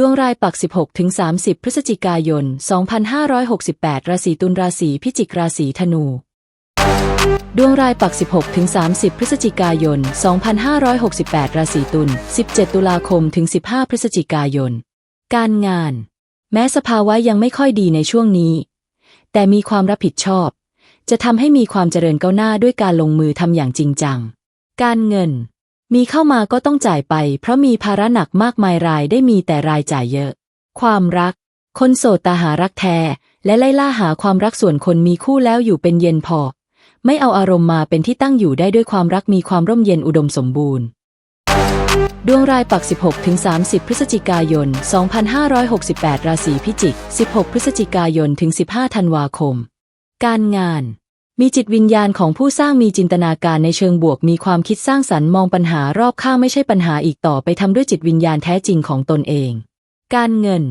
ดวงรายปัก 16-30 พฤศจิกายน 2568 ราศีตุลราศีพิจิกราศีธนู ดวงรายปัก 16-30 พฤศจิกายน 2568 ราศีตุล 17 ตุลาคมถึง 15 พฤศจิกายน การงาน แม้สภาวะยังไม่ค่อยดีในช่วงนี้ แต่มีความรับผิดชอบ จะทำให้มีความเจริญก้าวหน้าด้วยการลงมือทำอย่างจริงจัง การเงิน มีเข้ามาก็ต้องจ่ายไป เพราะมีภาระหนักมากมายรายได้มีแต่รายจ่ายเยอะ ความรัก คนโสดตาหารักแท้ และไล่ล่าหาความรักส่วนคนมีคู่แล้วอยู่เป็นเย็นพอ ไม่เอาอารมณ์มาเป็นที่ตั้งอยู่ได้ด้วยความรักมีความร่มเย็นอุดมสมบูรณ์ ดวงรายปัก 16-30 พฤศจิกายน 2568 ราศีพิจิก 16 พฤศจิกายนถึง 15 ธันวาคม การงาน มีจิตวิญญาณของผู้สร้างมีจินตนาการในเชิงบวก มีความคิดสร้างสรรค์มองปัญหารอบข้างไม่ใช่ปัญหาอีกต่อไปทำด้วยจิตวิญญาณแท้จริงของตนเอง การเงิน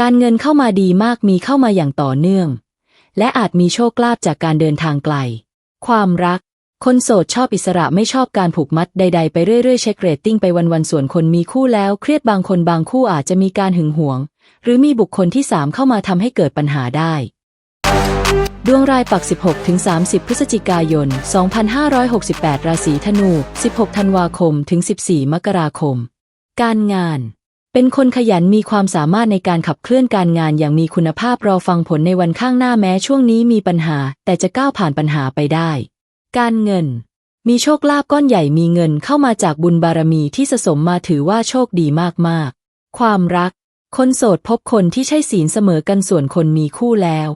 การเงินเข้ามาดีมากมีเข้ามาอย่างต่อเนื่อง และอาจมีโชคลาภจากการเดินทางไกล ความรัก คนโสดชอบอิสระไม่ชอบการผูกมัดใด ๆ ไปเรื่อยๆเช็คเรตติ้งไปวันๆส่วนคนมีคู่แล้วเครียดบางคนบางคู่อาจจะมีการหึงหวง หรือมีบุคคลที่สามเข้ามาทำให้เกิดปัญหาได้ ดวงรายปัก 16-30 พฤศจิกายน 2568 ราศีธนู 16 ธันวาคม ถึง 14 มกราคม การงาน เป็นคนขยันมีความสามารถในการขับเคลื่อนการงานอย่างมีคุณภาพรอฟังผลในวันข้างหน้าแม้ช่วงนี้มีปัญหา แต่จะก้าวผ่านปัญหาไปได้ การเงิน มีโชคลาภก้อนใหญ่มีเงินเข้ามาจากบุญบารมีที่สะสมมาถือว่าโชคดีมากๆ ความรัก คนโสดพบคนที่ใช่ศีลเสมอกันส่วนคนมีคู่แล้ว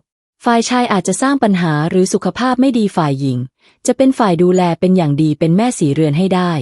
ฝ่ายชายอาจจะสร้างปัญหาหรือสุขภาพไม่ดีฝ่ายหญิง จะเป็นฝ่ายดูแลเป็นอย่างดีเป็นแม่สีเรือนให้ได้